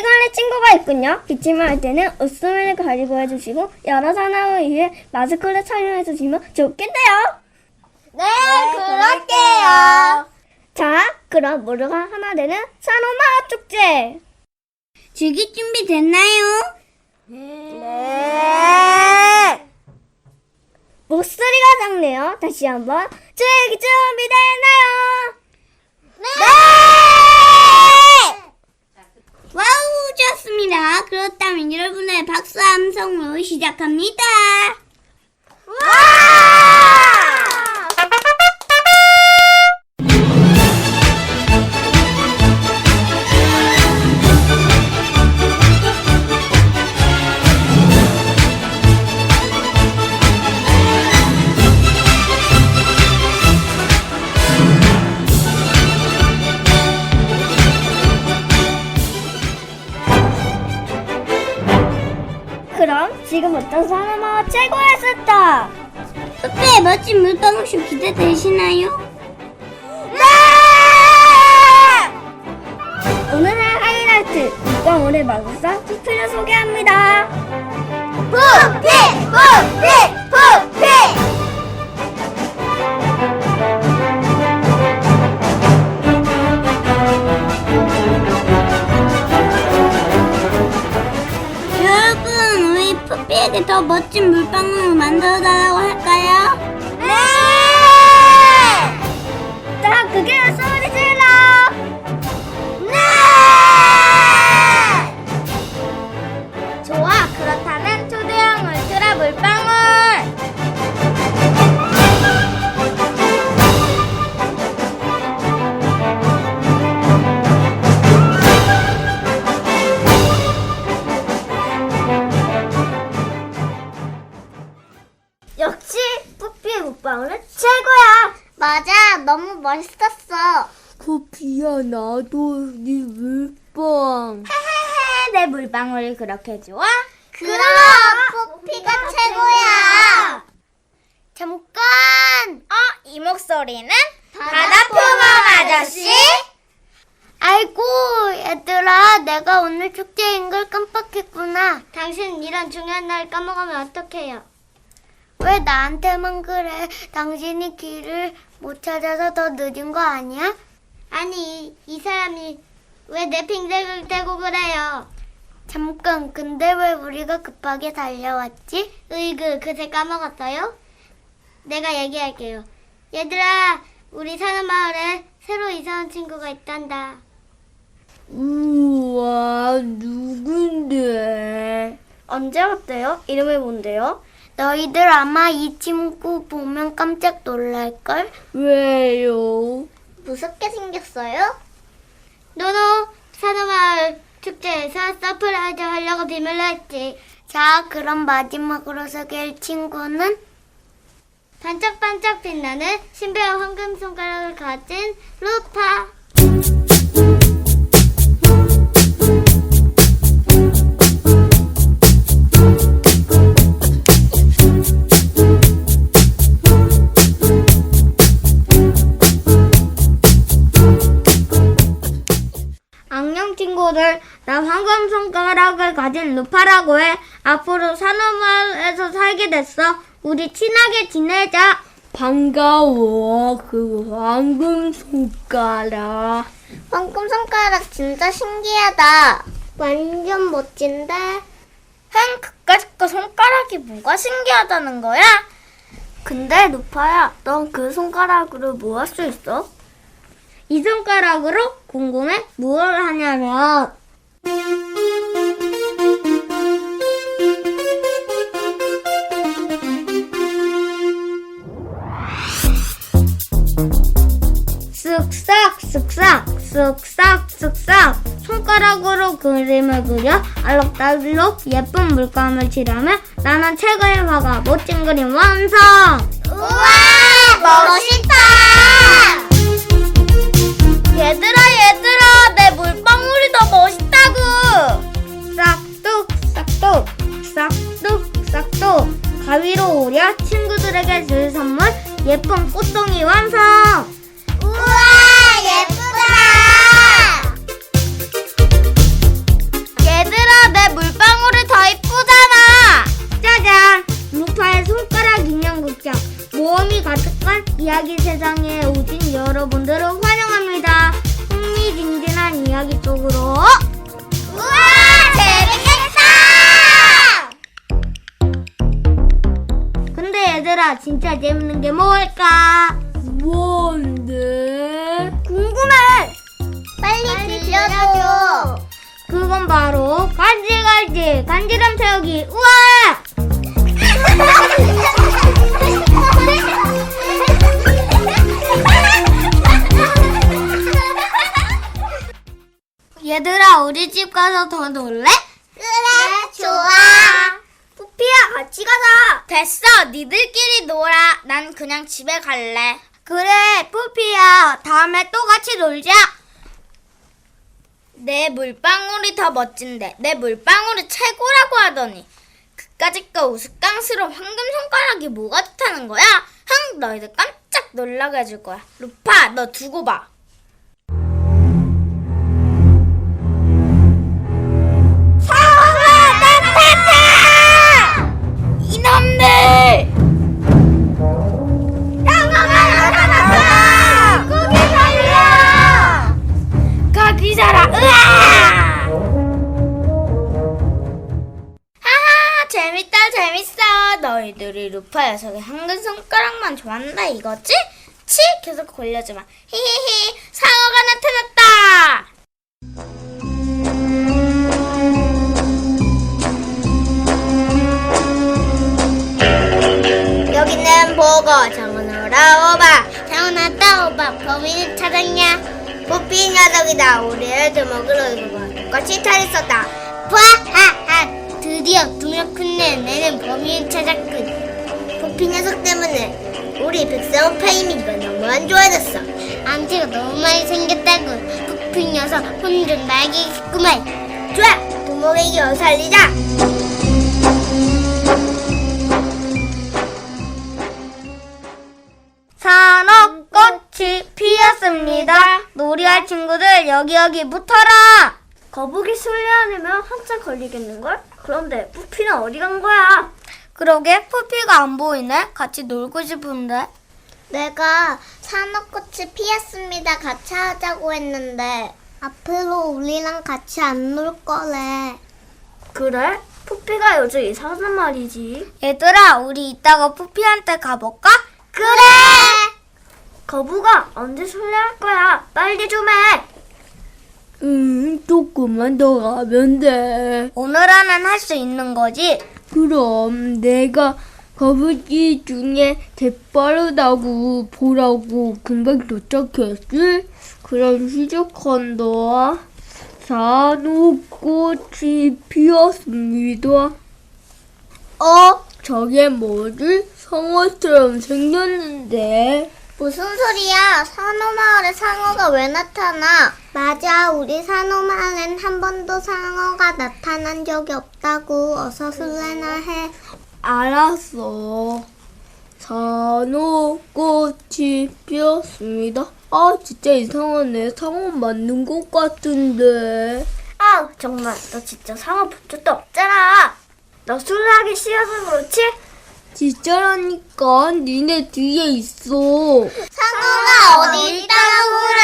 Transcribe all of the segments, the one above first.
걸린 친구가 있군요. 기침을 할 때는 웃음을 가지고 해주시고 여러 사람을 위해 마스크를 착용해 주시면 좋겠네요. 네, 그럴게요. 자, 그럼 모두가 하나 되는 산호마 축제. 즐길 준비 됐나요? 네. 목소리가 작네요. 다시 한번 즐기 준비 됐나요? 네! 와우, 좋습니다. 그렇다면 여러분의 함성으로 시작합니다. 산호마 최고의 스타. 숲에 멋진 물방울쇼 기대되시나요? 네! 오늘의 하이라이트 물방울의 마술사 푸피를 소개합니다. 푸피! 푸피! 더 멋진 물방울을 만들어 달라고 할까요? 그렇게 좋아? 그럼, 푸피가 최고야. 잠깐! 어, 이 목소리는? 바다표범 아저씨? 아이고, 얘들아, 내가 오늘 축제인 걸 깜빡했구나. 당신 이런 중요한 날 까먹으면 어떡해요? 왜 나한테만 그래? 당신이 길을 못 찾아서 더 늦은 거 아니야? 아니, 이 사람이 왜 내 핑계를 대고 그래요? 잠깐, 근데 왜 우리가 급하게 달려왔지? 으이그, 그새 까먹었어요? 내가 얘기할게요. 얘들아, 우리 사는 마을에 새로 이사 온 친구가 있단다. 우와, 누군데? 언제 왔대요? 이름이 뭔데요? 너희들 아마 이 친구 보면 깜짝 놀랄걸? 왜요? 무섭게 생겼어요? 노노 산호마을 축제에서 서프라이즈 하려고 비밀로 했지. 자, 그럼 마지막으로 소개할 친구는 반짝반짝 빛나는 신비한 황금 손가락을 가진 루파. 안녕 친구들, 나 황금 손가락을 가진 루파라고 해. 앞으로 산호마을에서 살게 됐어. 우리 친하게 지내자. 반가워, 그 황금 손가락. 황금 손가락 진짜 신기하다. 완전 멋진데? 응, 그까짓 거 손가락이 뭐가 신기하다는 거야? 근데 루파야, 넌 그 손가락으로 뭐 할 수 있어? 이 손가락으로 궁금해? 무엇을 하냐면 쓱싹 쓱싹 쓱싹 쓱싹 손가락으로 그림을 그려 알록달록 예쁜 물감을 칠하면 나는 최고의 화가 멋진 그림 완성! 우와, 멋있다! 얘들아, 얘들아, 내 물방울이 더 멋있다고! 싹둑 싹둑 싹둑 싹둑 가위로 오려 친구들에게 줄 선물 예쁜 꽃송이 완성 우와, 예쁘다! 얘들아, 내 물방울이 더 이쁘잖아! 짜잔 루파의 손가락 인형 극장 모험이 가득한 이야기 세상에 오신 여러분들을 진짜 재밌는 게 뭘까 뭔데 궁금해. 빨리 들려줘. 그건 바로 간질간질 간지럼 채우기 우와 얘들아 우리 집 가서 더 놀래? 그래, 좋아. 푸피야, 같이 가자. 됐어, 니들끼리 놀아. 난 그냥 집에 갈래. 그래 푸피야 다음에 또 같이 놀자 내 물방울이 더 멋진데 내 물방울이 최고라고 하더니 그까짓 거 우스꽝스러운 황금 손가락이 뭐가 좋다는 거야? 흥 너희들 깜짝 놀라게 해줄 거야 루파 너 두고 봐 골려주마. 히히히 상어가 나타났다! 여기는 보고 정은으로 오바. 정은아 오바. 범인을 찾았냐? 부피 녀석이다. 우리를 주먹으로 이거 똑같이 차렸었다. 부하하하. 드디어 두명 큰내 내는 범인을 찾았군. 부피 녀석 때문에 우리 백성원 페이미가 너무 안 좋아졌어. 암지가 너무 많이 생겼다군 부피 녀석 혼좀 날개겠구만. 좋아 두목에게 어 살리자. 산업꽃이 피었습니다. 놀이할 친구들 여기 여기 붙어라. 거북이 술래하려면 한참 걸리겠는걸? 그런데 푸피는 어디 간 거야? 그러게 푸피가 안 보이네 같이 놀고 싶은데 내가 산업꽃이 피었습니다. 같이 하자고 했는데 앞으로 우리랑 같이 안 놀 거래. 그래? 푸피가 요즘 이상하단 말이지. 얘들아 우리 이따가 푸피한테 가볼까? 그래. 거북아, 언제 술래할 거야? 빨리 좀 해. 음, 조금만 더 가면 돼. 오늘 안은 할 수 있는 거지? 그럼 내가 거북이 중에 재빠르다고 보라고 금방 도착했지? 그럼 시작한다. 산호꽃이 피었습니다. 어? 저게 뭐지? 상어처럼 생겼는데. 무슨 소리야? 산호마을에 상어가 왜 나타나? 맞아, 우리 산호마을엔 한 번도 상어가 나타난 적이 없다고. 어서 술래나 해. 알았어. 산호꽃이 피었습니다. 아, 진짜 이상하네. 상어 맞는 것 같은데. 아, 정말 너 진짜 상어 본 적도 없잖아. 너 술래하기 싫어서 그렇지? 진짜라니까 니네 뒤에 있어. 상어가 어디 있다고 그래?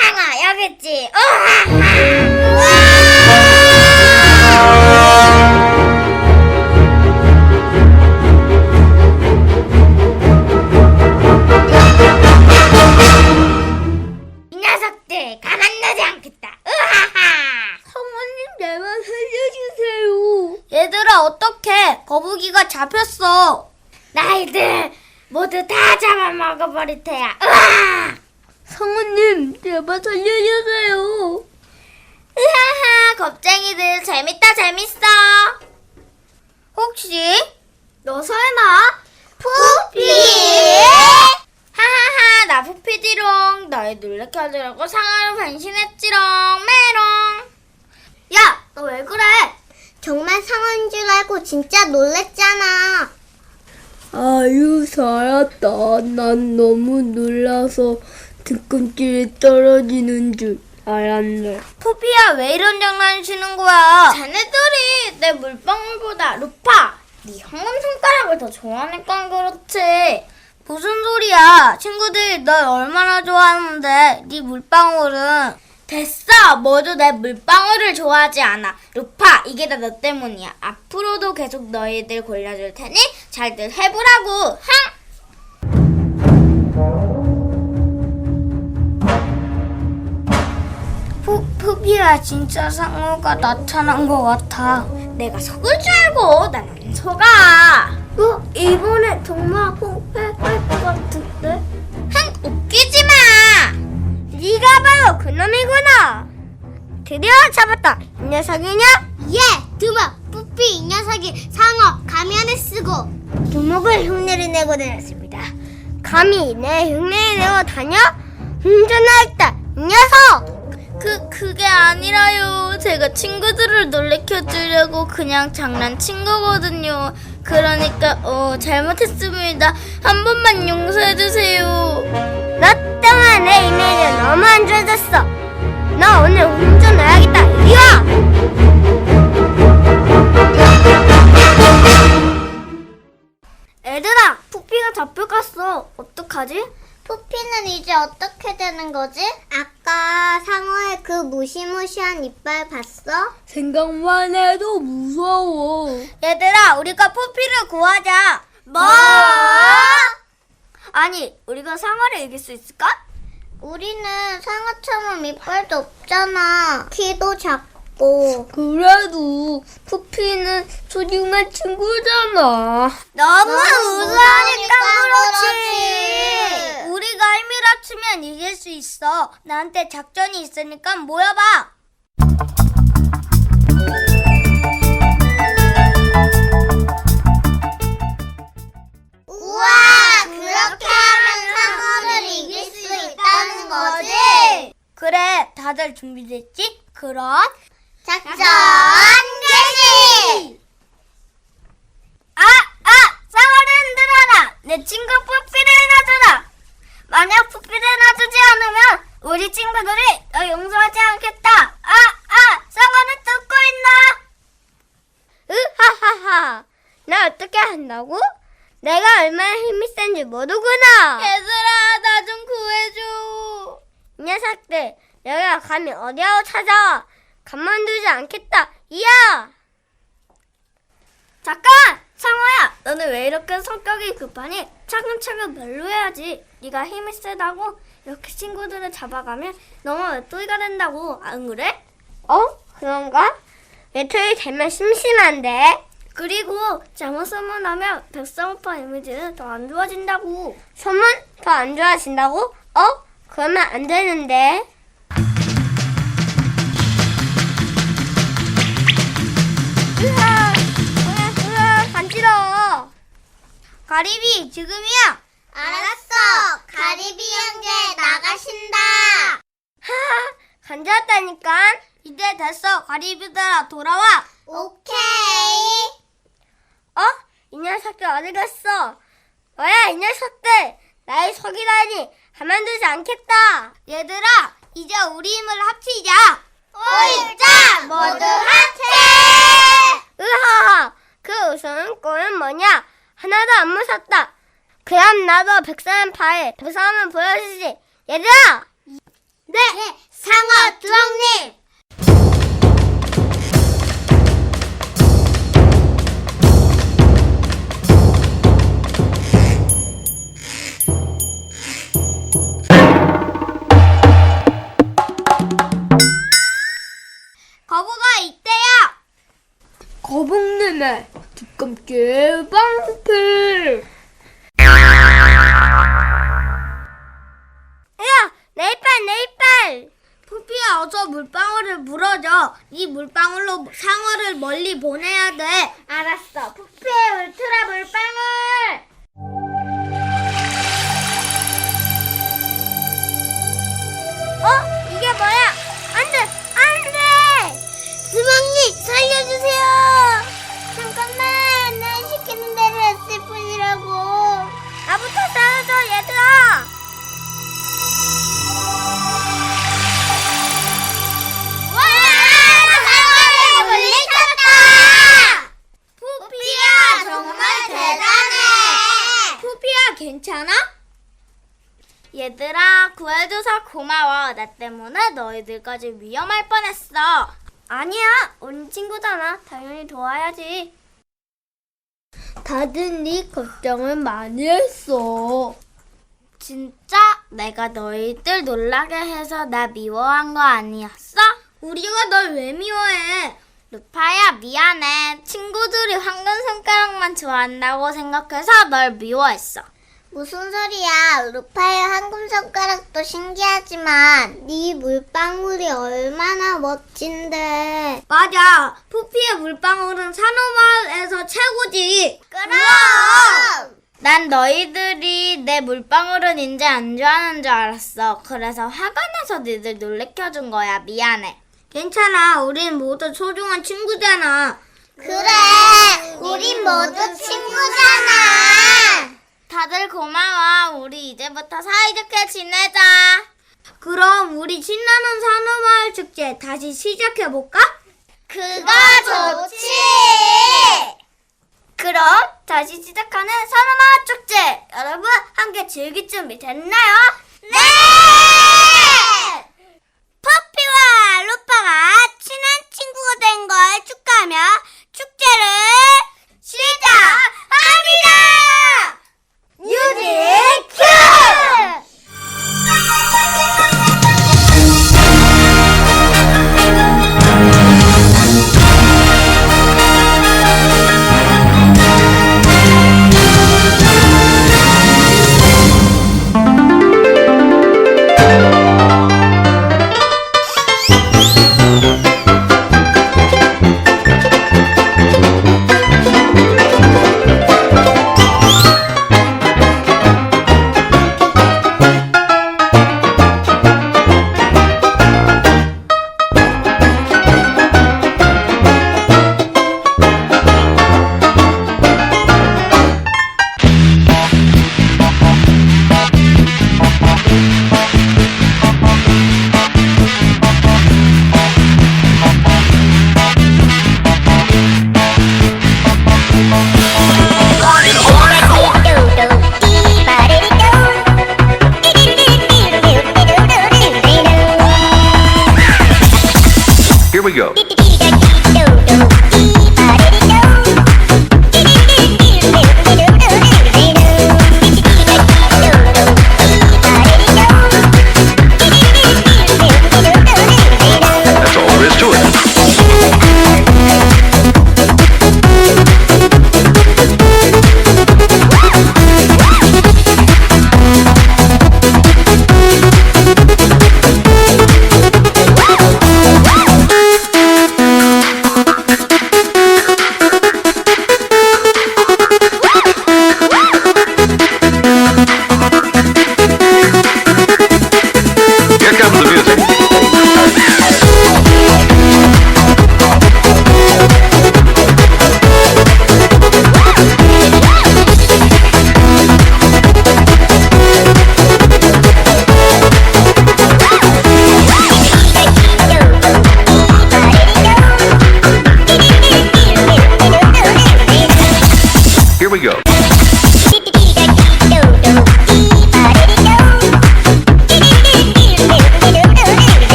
상어 여기 있지. 이 죽어버릴 테야. 성우님, 제발 살려주세요. 으하하, 겁쟁이들 재밌다 재밌어. 혹시 너 설마 푸피? 하하하, 나 푸피지롱. 너희 놀래켜주려고 상어로 변신했지롱. 메롱. 야, 너 왜 그래? 정말 상어인 줄 알고 진짜 놀랬잖아. 아유, 살았다. 난 너무 놀라서 뒤꿈치에 떨어지는 줄 알았네. 포피야, 왜 이런 장난 치는 거야? 자네들이 내 물방울보다 루파 네 황금 손가락을 더 좋아하니까 그렇지 무슨 소리야? 친구들이 널 얼마나 좋아하는데 네 물방울은 됐어. 모두 내 물방울을 좋아하지 않아. 루파 이게 다 너 때문이야. 앞으로도 계속 너희들 골라줄 테니 잘들 해보라고. 흥! 포, 포피야 진짜 상어가 나타난 것 같아. 내가 속을 줄 알고 난 안 속아. 어, 이번에 정말 폭발할 것 같은데? 흥 웃기지 마 네가 바로 그놈이구나. 드디어 잡았다. 이 녀석이냐? 예, 두목, 뿌삐 이 녀석이 상어 가면을 쓰고 두목을 흉내를 내고 다녔습니다. 감히 내 흉내를 내고 다녀? 운전하였다. 이 녀석! 그, 그게 아니라요. 제가 친구들을 놀래켜 주려고 그냥 장난친 거거든요. 그러니까, 어, 잘못했습니다. 한 번만 용서해 주세요. 너 때문에 내 이미지 너무 안 좋아졌어. 너 오늘 운전해야겠다. 이리 와! 얘들아, 푸피가 잡혀 갔어. 어떡하지? 푸피는 이제 어떻게 되는 거지? 아까 상어의 그 무시무시한 이빨 봤어? 생각만 해도 무서워. 얘들아, 우리가 푸피를 구하자. 뭐? 아니, 우리가 상어를 이길 수 있을까? 우리는 상어처럼 이빨도 없잖아. 키도 작고. 그래도 푸피는 소중한 친구잖아. 너무 무서우니까 그렇지. 우리가 힘이라 치면 이길 수 있어. 나한테 작전이 있으니까 모여봐. 그래, 다들 준비됐지? 그럼 작전 개시! 아, 아, 상어를 흔들어라. 내 친구 푸피를 놔주라. 만약 푸피를 놔주지 않으면 우리 친구들이 너 용서하지 않겠다. 아, 아, 상어는 듣고 있나? 으하하하. 나 어떻게 한다고? 내가 얼마나 힘이 센지 모르구나. 얘들아, 녀석들, 내가 감히 어디하고 찾아와. 가만두지 않겠다. 이야! 잠깐! 상어야! 너는 왜 이렇게 성격이 급하니? 차근차근 별로해야지. 네가 힘이 세다고 이렇게 친구들을 잡아가면 너무 외톨이가 된다고. 안 그래? 어? 그런가? 외톨이 되면 심심한데? 그리고 잘못 소문하면 백성 오빠 이미지는 더 안 좋아진다고. 소문? 더 안 좋아진다고? 어? 그러면 안 되는데. 으아! 으아, 으아, 간지러워. 가리비, 지금이야. 알았어. 가리비 형제 나가신다. 하하, 간지럽다니까. 이제 됐어. 가리비들아, 돌아와. 오케이. 어? 이 녀석들 어디 갔어? 뭐야, 이 녀석들. 나의 속이다니. 가만두지 않겠다. 얘들아, 이제 우리 힘을 합치자. 오일자 모두 하트. 으하하! 그 웃음 꼴은 뭐냐? 하나도 안 무섭다. 그럼 나도 백사람 파에 백사람을 보여주지. 얘들아! 네, 상어 두목님. 네, 두껍게 방필 야! 내 이빨 내 이빨! 푸피야 어서 물방울을 물어줘 이 물방울로 상어를 멀리 보내야 돼 알았어 푸피의 울트라 물방울 어? 이게 뭐야? 안돼 안돼 스방님 살려주세요 와! 사과를 물리쳤다! 푸피야, 정말 대단해! 푸피야, 괜찮아? 얘들아, 구해줘서 고마워. 나 때문에 너희들까지 위험할 뻔했어. 아니야, 우린 친구잖아. 당연히 도와야지. 다들 네 걱정을 많이 했어. 진짜 내가 너희들 놀라게 해서 나 미워한 거 아니었어? 우리가 널 왜 미워해? 루파야 미안해. 친구들이 황금 손가락만 좋아한다고 생각해서 널 미워했어. 무슨 소리야? 루파의 황금 손가락도 신기하지만 네 물방울이 얼마나 멋진데. 맞아. 푸피의 물방울은 산호마을에서 최고지. 그럼. 난 너희들이 내 물방울은 이제 안 좋아하는 줄 알았어. 그래서 화가 나서 니들 놀래켜준 거야. 미안해. 괜찮아. 우린 모두 소중한 친구잖아. 그래. 우린 모두 친구잖아. 다들 고마워. 우리 이제부터 사이좋게 지내자. 그럼 우리 신나는 산호마을 축제 다시 시작해볼까? 그거 좋지. 그럼 다시 시작하는 산호마을 축제. 여러분 함께 즐길 준비 됐나요? Here we go.